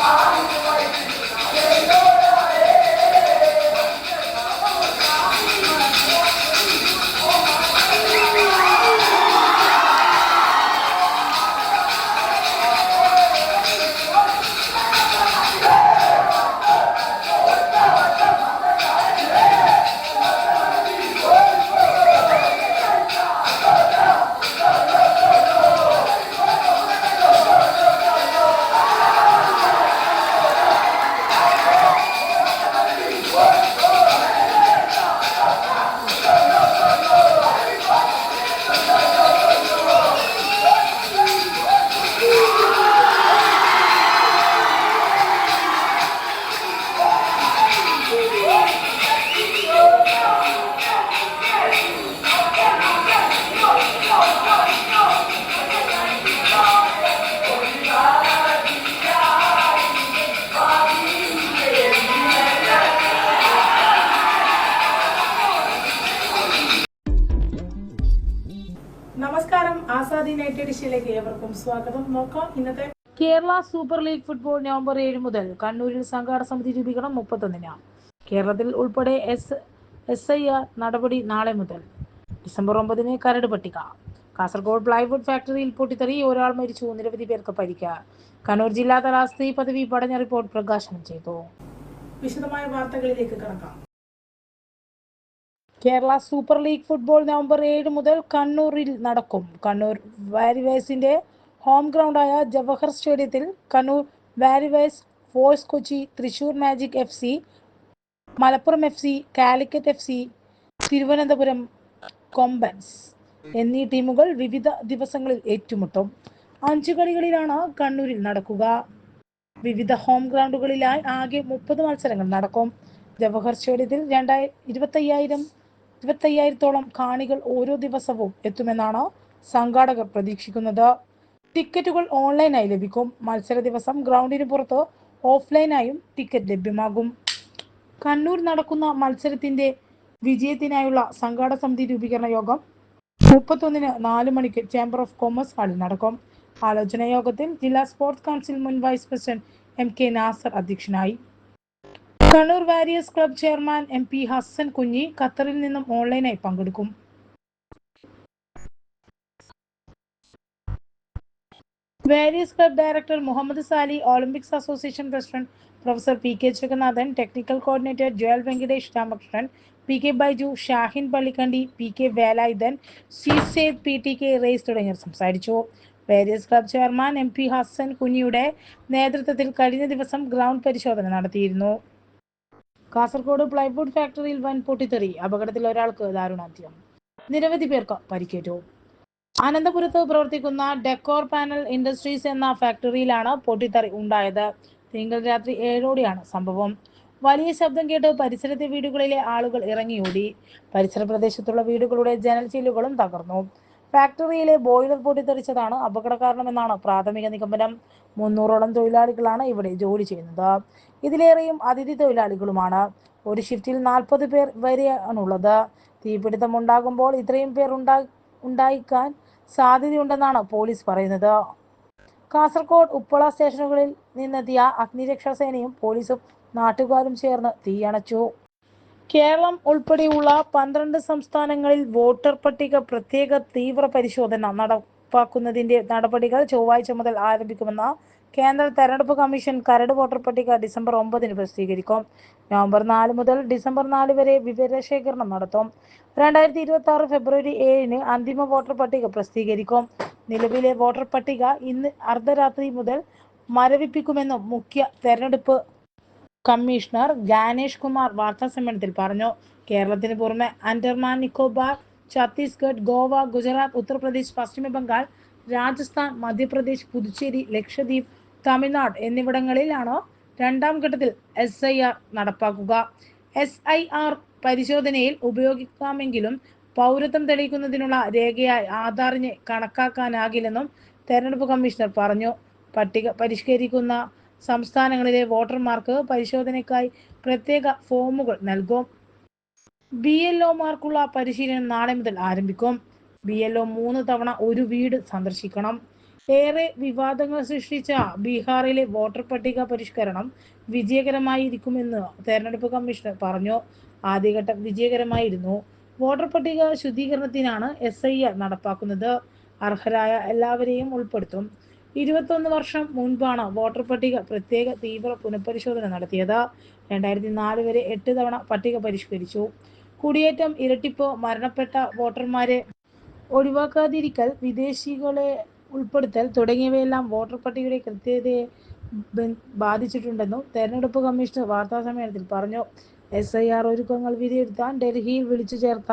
Ah! എഡിഷനിലേക്ക് ഏവർക്കും സ്വാഗതം. നോക്കാം ഇന്നത്തെ Kerala super league football November ഏഴ് മുതൽ കണ്ണൂരിൽ സംഘാടക സമിതി രൂപീകരണം മുപ്പത്തൊന്നിന്. കേരളത്തിൽ ഉൾപ്പെടെ എസ് എസ് ഐ ആർ നടപടി നാളെ മുതൽ ഡിസംബർ ഒമ്പതിന് കരട് പട്ടിക. കാസർഗോഡ് പ്ലൈവുഡ് ഫാക്ടറിയിൽ പൊട്ടിത്തെറി ഒരാൾ മരിച്ചു നിരവധി പേർക്ക് പരിക്ക്. കണ്ണൂർ ജില്ലാതല സ്ത്രീ പദവി പഠന റിപ്പോർട്ട് പ്രകാശനം ചെയ്തു. വിശദമായ വാർത്തകളിലേക്ക് കടക്കാം. Kerala super league football November ഏഴ് മുതൽ കണ്ണൂരിൽ നടക്കും. കണ്ണൂർ വാരിവേഴ്സിന്റെ ഹോം ഗ്രൗണ്ടായ ജവഹർ സ്റ്റേഡിയത്തിൽ Kannur warriors force Kochi Thrissur magic F C Malappuram F C Calicut F C Thiruvananthapuram Kombans എന്നീ ടീമുകൾ വിവിധ ദിവസങ്ങളിൽ ഏറ്റുമുട്ടും. അഞ്ചു കളികളിലാണ് കണ്ണൂരിൽ നടക്കുക. വിവിധ ഹോം ഗ്രൗണ്ടുകളിലായി ആകെ മുപ്പത് മത്സരങ്ങൾ നടക്കും. ജവഹർ സ്റ്റേഡിയത്തിൽ രണ്ടായി ഇരുപത്തയ്യായിരം ഇരുപത്തയ്യായിരത്തോളം കാണികൾ ഓരോ ദിവസവും എത്തുമെന്നാണ് സംഘാടകർ പ്രതീക്ഷിക്കുന്നത്. ടിക്കറ്റുകൾ ഓൺലൈനായി ലഭിക്കും. മത്സര ദിവസം ഗ്രൗണ്ടിന് പുറത്ത് ഓഫ്ലൈനായും ടിക്കറ്റ് ലഭ്യമാകും. കണ്ണൂർ നടക്കുന്ന മത്സരത്തിന്റെ വിജയത്തിനായുള്ള സംഘാടക സമിതി രൂപീകരണ യോഗം മുപ്പത്തൊന്നിന് നാല് മണിക്ക് ചേംബർ ഓഫ് കോമേഴ്സ് ഹാളിൽ നടക്കും. ആലോചന യോഗത്തിൽ ജില്ലാ സ്പോർട്സ് കൗൺസിൽ മുൻ vice president M K Nasar അധ്യക്ഷനായി. Kannur warriors club chairman M P Hasan Kunhi ഖത്തറിൽ നിന്നും ഓൺലൈനായി പങ്കെടുക്കും. Warriors club director Muhammad Sali olympics association president professor P K Jagannathan technical coordinator Joel Venkatesh Ramakrishnan P K Baiju Shahin Pallikkandi P K Velayudhan C സേദ് P T K റേസ് തുടങ്ങിയവർ സംസാരിച്ചു. Warriors club chairman M P Hasan കുഞ്ഞിയുടെ നേതൃത്വത്തിൽ കഴിഞ്ഞ ദിവസം ground പരിശോധന നടത്തിയിരുന്നു. Kasaragod plywood ഫാക്ടറിയിൽ വൻ പൊട്ടിത്തെറി. അപകടത്തിൽ ഒരാൾക്ക് ദാരുണാന്ത്യം. നിരവധി പേർക്ക് പരിക്കേറ്റു. അനന്തപുരത്ത് പ്രവർത്തിക്കുന്ന ഡെക്കോർ പാനൽ ഇൻഡസ്ട്രീസ് എന്ന ഫാക്ടറിയിലാണ് പൊട്ടിത്തെറി ഉണ്ടായത്. തിങ്കൾ രാത്രി ഏഴോടെയാണ് സംഭവം. വലിയ ശബ്ദം കേട്ട് പരിസരത്തെ വീടുകളിലെ ആളുകൾ ഇറങ്ങിയോടി. പരിസര പ്രദേശത്തുള്ള വീടുകളുടെ ജനൽ ചില്ലുകളും തകർന്നു. ഫാക്ടറിയിലെ ബോയിലർ പൊട്ടിത്തെറിച്ചതാണ് അപകട കാരണമെന്നാണ് പ്രാഥമിക നിഗമനം. മുന്നൂറോളം തൊഴിലാളികളാണ് ഇവിടെ ജോലി ചെയ്യുന്നത്. ഇതിലേറെയും അതിഥി തൊഴിലാളികളുമാണ്. ഒരു ഷിഫ്റ്റിൽ നാൽപ്പത് പേർ വരെയാണുള്ളത്. തീപിടുത്തം ഉണ്ടാകുമ്പോൾ ഇത്രയും പേർ ഉണ്ടാ ഉണ്ടായിക്കാൻ സാധ്യതയുണ്ടെന്നാണ് പോലീസ് പറയുന്നത്. കാസർഗോഡ് ഉപ്പള സ്റ്റേഷനുകളിൽ നിന്നെത്തിയ അഗ്നിരക്ഷാ സേനയും പോലീസും നാട്ടുകാരും ചേർന്ന് തീയണച്ചു. കേരളം ഉൾപ്പെടെയുള്ള പന്ത്രണ്ട് സംസ്ഥാനങ്ങളിൽ വോട്ടർ പട്ടിക പ്രത്യേക തീവ്ര പരിശോധന നടപ്പാക്കുന്നതിന്റെ നടപടികൾ ചൊവ്വാഴ്ച മുതൽ ആരംഭിക്കുമെന്ന കേന്ദ്ര തെരഞ്ഞെടുപ്പ് കമ്മീഷൻ കരട് വോട്ടർ പട്ടിക ഡിസംബർ ഒമ്പതിന് പ്രസിദ്ധീകരിക്കും. നവംബർ നാല് മുതൽ ഡിസംബർ നാല് വരെ വിവരശേഖരണം നടത്തും. രണ്ടായിരത്തി ഇരുപത്തി ആറ് ഫെബ്രുവരി ഏഴിന് അന്തിമ വോട്ടർ പട്ടിക പ്രസിദ്ധീകരിക്കും. നിലവിലെ വോട്ടർ പട്ടിക ഇന്ന് അർദ്ധരാത്രി മുതൽ മരവിപ്പിക്കുമെന്നും മുഖ്യ തെരഞ്ഞെടുപ്പ് കമ്മീഷണർ ഗാനേഷ് കുമാർ വാർത്താ സമ്മേളനത്തിൽ പറഞ്ഞു കേരളത്തിന് പുറമെ അൻഡർമാൻ നിക്കോബാർ ഛത്തീസ്ഗഡ് ഗോവ ഗുജറാത്ത് ഉത്തർപ്രദേശ് പശ്ചിമ ബംഗാൾ രാജസ്ഥാൻ മധ്യപ്രദേശ് പുതുച്ചേരി ലക്ഷദ്വീപ് തമിഴ്നാട് എന്നിവിടങ്ങളിലാണ് രണ്ടാം ഘട്ടത്തിൽ എസ് ഐ ആർ നടപ്പാക്കുക. എസ് ഐ ആർ പരിശോധനയിൽ ഉപയോഗിക്കാമെങ്കിലും പൗരത്വം തെളിയിക്കുന്നതിനുള്ള രേഖയായി ആധാറിനെ കണക്കാക്കാനാകില്ലെന്നും തെരഞ്ഞെടുപ്പ് കമ്മീഷണർ പറഞ്ഞു. പട്ടിക പരിഷ്കരിക്കുന്ന സംസ്ഥാനങ്ങളിലെ വോട്ടർമാർക്ക് പരിശോധനയ്ക്കായി പ്രത്യേക ഫോമുകൾ നൽകും. ബി എൽ ഒമാർക്കുള്ള പരിശീലനം നാളെ മുതൽ ആരംഭിക്കും. ബി എൽ ഒ മൂന്ന് തവണ ഒരു വീട് സന്ദർശിക്കണം. ഏറെ വിവാദങ്ങൾ സൃഷ്ടിച്ച ബീഹാറിലെ വോട്ടർ പട്ടിക പരിഷ്കരണം വിജയകരമായിരിക്കുമെന്ന് തെരഞ്ഞെടുപ്പ് കമ്മീഷണർ പറഞ്ഞു. ആദ്യഘട്ടം വിജയകരമായിരുന്നു. വോട്ടർ പട്ടിക ശുദ്ധീകരണത്തിനാണ് എസ് ഐ നടപ്പാക്കുന്നത്. അർഹരായ എല്ലാവരെയും ഉൾപ്പെടുത്തും. ഇരുപത്തൊന്ന് വർഷം മുൻപാണ് വോട്ടർ പട്ടിക പ്രത്യേക തീവ്ര പുനഃപരിശോധന നടത്തിയത്. രണ്ടായിരത്തി നാല് വരെ എട്ട് തവണ പട്ടിക പരിഷ്കരിച്ചു. കുടിയേറ്റം ഇരട്ടിപ്പ് മരണപ്പെട്ട വോട്ടർമാരെ ഒഴിവാക്കാതിരിക്കൽ വിദേശികളെ ഉൾപ്പെടുത്തൽ തുടങ്ങിയവയെല്ലാം വോട്ടർ പട്ടികയുടെ കൃത്യതയെ ബാധിച്ചിട്ടുണ്ടെന്നും തെരഞ്ഞെടുപ്പ് കമ്മീഷണർ വാർത്താ സമ്മേളനത്തിൽ പറഞ്ഞു. എസ് ഐ ആർ ഒരുക്കങ്ങൾ വിലയിരുത്താൻ ഡൽഹിയിൽ വിളിച്ചു ചേർത്ത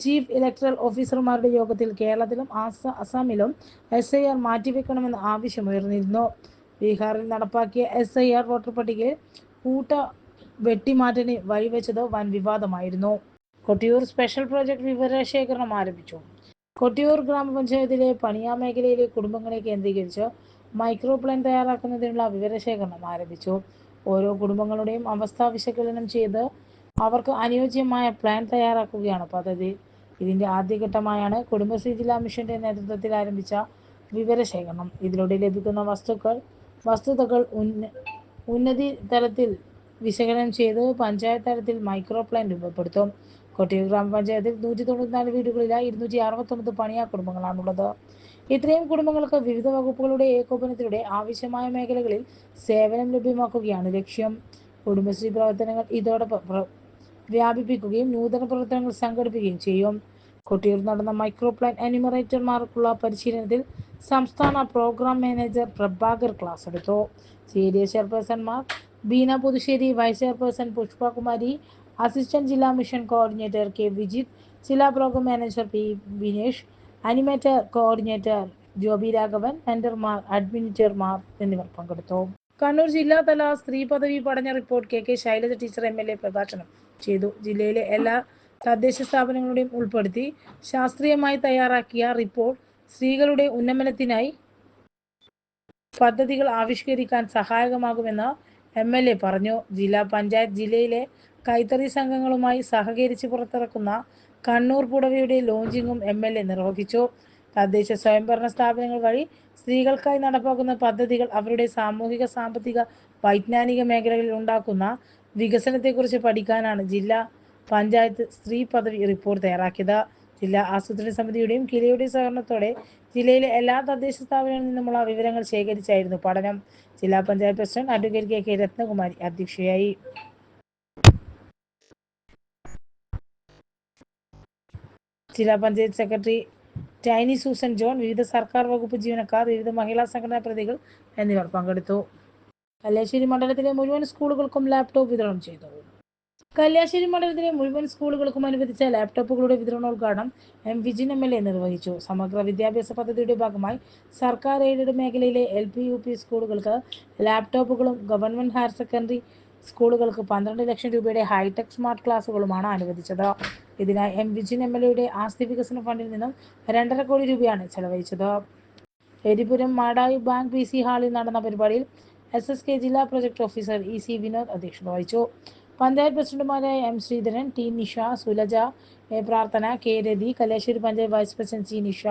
ചീഫ് ഇലക്ടറൽ ഓഫീസർമാരുടെ യോഗത്തിൽ കേരളത്തിലും അസാമിലും എസ് ഐ ആർ മാറ്റിവെക്കണമെന്ന് ആവശ്യമുയർന്നിരുന്നു. ബീഹാറിൽ നടപ്പാക്കിയ എസ് ഐ ആർ വോട്ടർ പട്ടികയിൽ കൂട്ട വെട്ടിമാറ്റിന് വഴിവെച്ചത് വൻ വിവാദമായിരുന്നു. കൊട്ടിയൂർ സ്പെഷ്യൽ പ്രോജക്ട് വിവരശേഖരണം ആരംഭിച്ചു. കൊട്ടിയൂർ ഗ്രാമപഞ്ചായത്തിലെ പണിയാ മേഖലയിലെ കുടുംബങ്ങളെ കേന്ദ്രീകരിച്ച് മൈക്രോ പ്ലാൻ തയ്യാറാക്കുന്നതിനുള്ള വിവരശേഖരണം ആരംഭിച്ചു. ഓരോ കുടുംബങ്ങളുടെയും അവസ്ഥ വിശകലനം ചെയ്ത് അവർക്ക് അനുയോജ്യമായ പ്ലാൻ തയ്യാറാക്കുകയാണ് പദ്ധതി. ഇതിന്റെ ആദ്യഘട്ടമായാണ് കുടുംബശ്രീ ജില്ലാ മിഷന്റെ നേതൃത്വത്തിൽ ആരംഭിച്ച വിവരശേഖരണം. ഇതിലൂടെ ലഭിക്കുന്ന വസ്തുക്കൾ വസ്തുതകൾ ഉന്ന ഉന്നതി തലത്തിൽ വിശകലനം ചെയ്ത് പഞ്ചായത്ത് തലത്തിൽ മൈക്രോ പ്ലാൻ രൂപപ്പെടുത്തും. കൊട്ടിയൂർ ഗ്രാമപഞ്ചായത്തിൽ നൂറ്റി തൊണ്ണൂറ്റിനാല് വീടുകളിലായി ഇരുന്നൂറ്റി അറുപത്തൊമ്പത് പണിയാ കുടുംബങ്ങളാണുള്ളത് ഇത്രയും കുടുംബങ്ങൾക്ക് വിവിധ വകുപ്പുകളുടെ ഏകോപനത്തിലൂടെ ആവശ്യമായ മേഖലകളിൽ സേവനം ലഭ്യമാക്കുകയാണ് ലക്ഷ്യം. കുടുംബശ്രീ പ്രവർത്തനങ്ങൾ ഇതോടൊപ്പം വ്യാപിപ്പിക്കുകയും നൂതന പ്രവർത്തനങ്ങൾ സംഘടിപ്പിക്കുകയും ചെയ്യും. കൊട്ടിയൂർ നടന്ന മൈക്രോ പ്ലാൻ അനിമറേറ്റർമാർക്കുള്ള പരിശീലനത്തിൽ സംസ്ഥാന പ്രോഗ്രാം മാനേജർ പ്രഭാകർ ക്ലാസ് എടുത്തു. സീരിയ ചെയർപേഴ്സൺമാർ Beena Puthussery vice chairperson Pushpakumari assistant ജില്ലാ മിഷൻ കോർഡിനേറ്റർ കെ വിജിത് ജില്ലാ program manager P Vinesh animator coordinator Joby Raghavan മെൻഡർമാർ അഡ്മിനിറ്റർമാർ എന്നിവർ പങ്കെടുത്തു. കണ്ണൂർ ജില്ലാതല സ്ത്രീ പദവി പഠന report K K Shailaja teacher M L A പ്രഭാഷണം ചെയ്തു. ജില്ലയിലെ എല്ലാ തദ്ദേശ സ്ഥാപനങ്ങളുടെയും ഉൾപ്പെടുത്തി ശാസ്ത്രീയമായി തയ്യാറാക്കിയ റിപ്പോർട്ട് സ്ത്രീകളുടെ ഉന്നമനത്തിനായി പദ്ധതികൾ ആവിഷ്കരിക്കാൻ സഹായകമാകുമെന്ന് എം എൽ എ പറഞ്ഞു. ജില്ലാ പഞ്ചായത്ത് ജില്ലയിലെ കൈത്തറി സംഘങ്ങളുമായി സഹകരിച്ച് പുറത്തിറക്കുന്ന കണ്ണൂർ പുടവയുടെ ലോഞ്ചിങ്ങും എം എൽ എ നിർവഹിച്ചു. തദ്ദേശ സ്വയംഭരണ സ്ഥാപനങ്ങൾ വഴി സ്ത്രീകൾക്കായി നടപ്പാക്കുന്ന പദ്ധതികൾ അവരുടെ സാമൂഹിക സാമ്പത്തിക വൈജ്ഞാനിക മേഖലകളിൽ ഉണ്ടാക്കുന്ന വികസനത്തെക്കുറിച്ച് പഠിക്കാനാണ് ജില്ലാ പഞ്ചായത്ത് സ്ത്രീ പദവി റിപ്പോർട്ട് തയ്യാറാക്കിയത്. ജില്ലാ ആസൂത്രണ സമിതിയുടെയും കിലയുടെയും സഹകരണത്തോടെ ജില്ലയിലെ എല്ലാ തദ്ദേശ സ്ഥാപനങ്ങളിൽ നിന്നുമുള്ള വിവരങ്ങൾ ശേഖരിച്ചായിരുന്നു പഠനം. ജില്ലാ panchayat president advocate K K Ratnakumari അധ്യക്ഷയായി. ജില്ലാ panchayat secretary Tiny Susan John വിവിധ സർക്കാർ വകുപ്പ് ജീവനക്കാർ വിവിധ മഹിളാ സംഘടനാ പ്രതികൾ എന്നിവർ പങ്കെടുത്തു. കല്യാശ്ശേരി മണ്ഡലത്തിലെ മുഴുവൻ സ്കൂളുകൾക്കും ലാപ്ടോപ്പ് വിതരണം ചെയ്തു. കല്യാശ്ശേരി മണ്ഡലത്തിലെ മുഴുവൻ സ്കൂളുകൾക്കും അനുവദിച്ച ലാപ്ടോപ്പുകളുടെ വിതരണോദ്ഘാടനം M Vijin M L A നിർവഹിച്ചു. സമഗ്ര വിദ്യാഭ്യാസ പദ്ധതിയുടെ ഭാഗമായി സർക്കാർ എയ്ഡഡ് മേഖലയിലെ എൽ പി യു പി സ്കൂളുകൾക്ക് ലാപ്ടോപ്പുകളും ഗവൺമെന്റ് ഹയർ സെക്കൻഡറി സ്കൂളുകൾക്ക് പന്ത്രണ്ട് ലക്ഷം രൂപയുടെ ഹൈടെക് സ്മാർട്ട് ക്ലാസുകളുമാണ് അനുവദിച്ചത്. ഇതിനായി എം വിജിൻ എം എൽ എയുടെ ആസ്തി വികസന ഫണ്ടിൽ നിന്നും രണ്ടര കോടി രൂപയാണ് ചെലവഴിച്ചത്. Eripuram Madayi bank P C ഹാളിൽ നടന്ന പരിപാടിയിൽ എസ് എസ് കെ ജില്ലാ project officer E C Vinod അധ്യക്ഷത വഹിച്ചു. പഞ്ചായത്ത് പ്രസിഡന്റുമാരായ M Sreedharan T Nisha Sulaja A Prarthana K Rathi Kalliasseri panchayat vice president C Nisha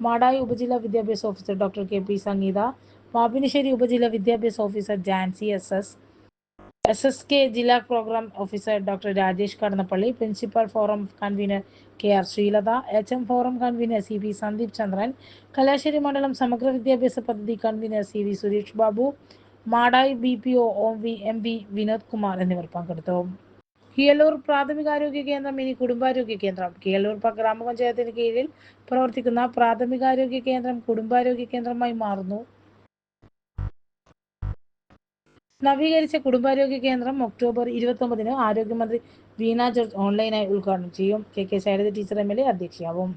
Madayi ഉപജില്ലാ വിദ്യാഭ്യാസ officer doctor K P Sangeetha Mappinisseri ഉപജില്ലാ വിദ്യാഭ്യാസ officer Jancy S S S S K ജില്ലാ program officer doctor Rajesh Kadannappalli principal forum convener K R Sreelatha H M forum convener C P Sandeep Chandran Kalasseri മണ്ഡലം സമഗ്ര വിദ്യാഭ്യാസ പദ്ധതി convener C V Suresh Babu Madayi B P O O V M V Vinod Kumar എന്നിവർ പങ്കെടുത്തു. കിയലൂർ പ്രാഥമികാരോഗ്യ കേന്ദ്രം ഇനി കുടുംബാരോഗ്യ കേന്ദ്രം. കിയലൂർ പ- ഗ്രാമപഞ്ചായത്തിന് കീഴിൽ പ്രവർത്തിക്കുന്ന പ്രാഥമികാരോഗ്യ കേന്ദ്രം കുടുംബാരോഗ്യ കേന്ദ്രമായി മാറുന്നു. നവീകരിച്ച കുടുംബാരോഗ്യ കേന്ദ്രം ഒക്ടോബർ ഇരുപത്തൊമ്പതിന് ആരോഗ്യമന്ത്രി വീണ ജോർജ് ഓൺലൈനായി ഉദ്ഘാടനം ചെയ്യും. K K Shailaja teacher M L A അധ്യക്ഷയാവും.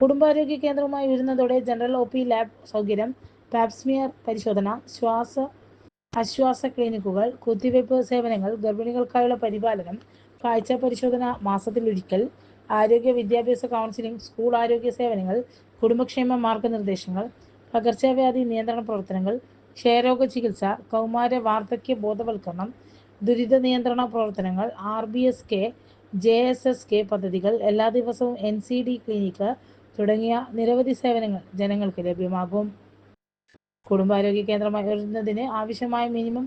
കുടുംബാരോഗ്യ കേന്ദ്രവുമായി വരുന്നതോടെ ജനറൽ ഒ പി ലാബ് സൗകര്യം പാപ്സ്മിയർ പരിശോധന ശ്വാസ ആശ്വാസ ക്ലിനിക്കുകൾ കുത്തിവയ്പ് സേവനങ്ങൾ ഗർഭിണികൾക്കായുള്ള പരിപാലനം കാഴ്ച പരിശോധന മാസത്തിലൊരിക്കൽ ആരോഗ്യ വിദ്യാഭ്യാസ കൗൺസിലിംഗ് സ്കൂൾ ആരോഗ്യ സേവനങ്ങൾ കുടുംബക്ഷേമ മാർഗനിർദ്ദേശങ്ങൾ പകർച്ചവ്യാധി നിയന്ത്രണ പ്രവർത്തനങ്ങൾ ക്ഷയരോഗ ചികിത്സ കൗമാര വാർദ്ധക്യ ബോധവൽക്കരണം ദുരിത നിയന്ത്രണ പ്രവർത്തനങ്ങൾ R B S K J S S K പദ്ധതികൾ എല്ലാ ദിവസവും എൻ സി ഡി ക്ലിനിക്ക് തുടങ്ങിയ നിരവധി സേവനങ്ങൾ ജനങ്ങൾക്ക് ലഭ്യമാകും. കുടുംബാരോഗ്യ കേന്ദ്രമായി വരുന്നതിന് ആവശ്യമായ മിനിമം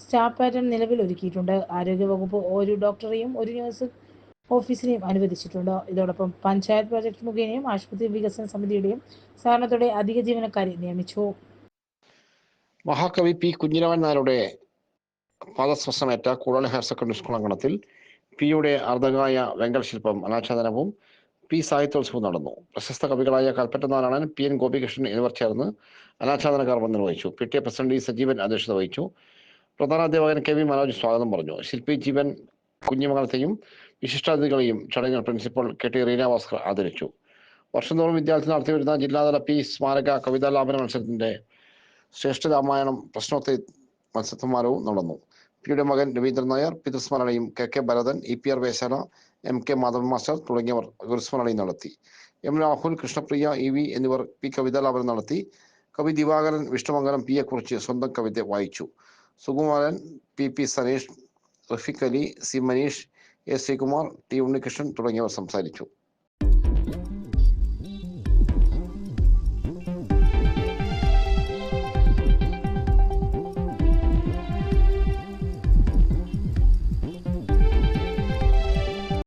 സ്റ്റാഫ് പാറ്റേൺ നിലവിൽ ഒരുക്കിയിട്ടുണ്ട്. ആരോഗ്യവകുപ്പ് ഒരു ഡോക്ടറെയും ഒരു നഴ്സ് ഓഫീസിനെയും അനുവദിച്ചിട്ടുണ്ട്. ഇതോടൊപ്പം പഞ്ചായത്ത് പ്രൊജക്ട് മുഖേനയും ആശുപത്രി വികസന സമിതിയുടെയും സഹകരണത്തോടെ അധിക ജീവനക്കാരെ നിയമിച്ചു. മഹാകവി പി കുഞ്ഞിരാമൻ നായരുടെ പാദസ്പർശമേറ്റ കൂടാളി ഹയർ സെക്കൻഡറി സ്കൂൾ അങ്കണത്തിൽ പിയുടെ അർദ്ധകായ വെങ്കൽ ശില്പം അനാച്ഛാദനവും പി സാഹിത്യോത്സവം നടന്നു. പ്രശസ്ത കവികളായ കൽപ്പറ്റ നാരായണൻ പി എൻ ഗോപികൃഷ്ണൻ എന്നിവർ ചേർന്ന് അനാച്ഛാദന കർമ്മം നിർവഹിച്ചു. P T A president Sajeevan അധ്യക്ഷത വഹിച്ചു. പ്രധാന അധ്യാപകൻ കെ വി മനോജ് സ്വാഗതം പറഞ്ഞു. ശില്പി ജീവൻ കുഞ്ഞിമംഗലത്തെയും വിശിഷ്ടാതിഥികളെയും ചടങ്ങിൽ principal K T Reena Bhaskar ആദരിച്ചു. വർഷം തോറും വിദ്യാർത്ഥി നടത്തിവരുന്ന ജില്ലാതല പി സ്മാരക കവിതാലാപന മത്സരത്തിന്റെ ശ്രേഷ്ഠ രാമായണം പ്രശ്നോത്തരി മത്സരമാരവും നടന്നു. പിയുടെ മകൻ Raveendran Nair പിതൃസ്മരണയും K K Bharathan E P R വേശാന M K Madhavan master തുടങ്ങിയവർ ഗുരുസ്മരണയും നടത്തി. M Rahul Krishnapriya E V എന്നിവർ പി കവിതാലാപനം നടത്തി. കവി ദിവാകരൻ വിഷ്ണുമംഗലം പി കുറിച്ച് സ്വന്തം കവിത വായിച്ചു. Sukumaran P P Saneesh Rafeeq Ali C Maneesh A Sreekumar T Unnikrishnan തുടങ്ങിയവർ സംസാരിച്ചു.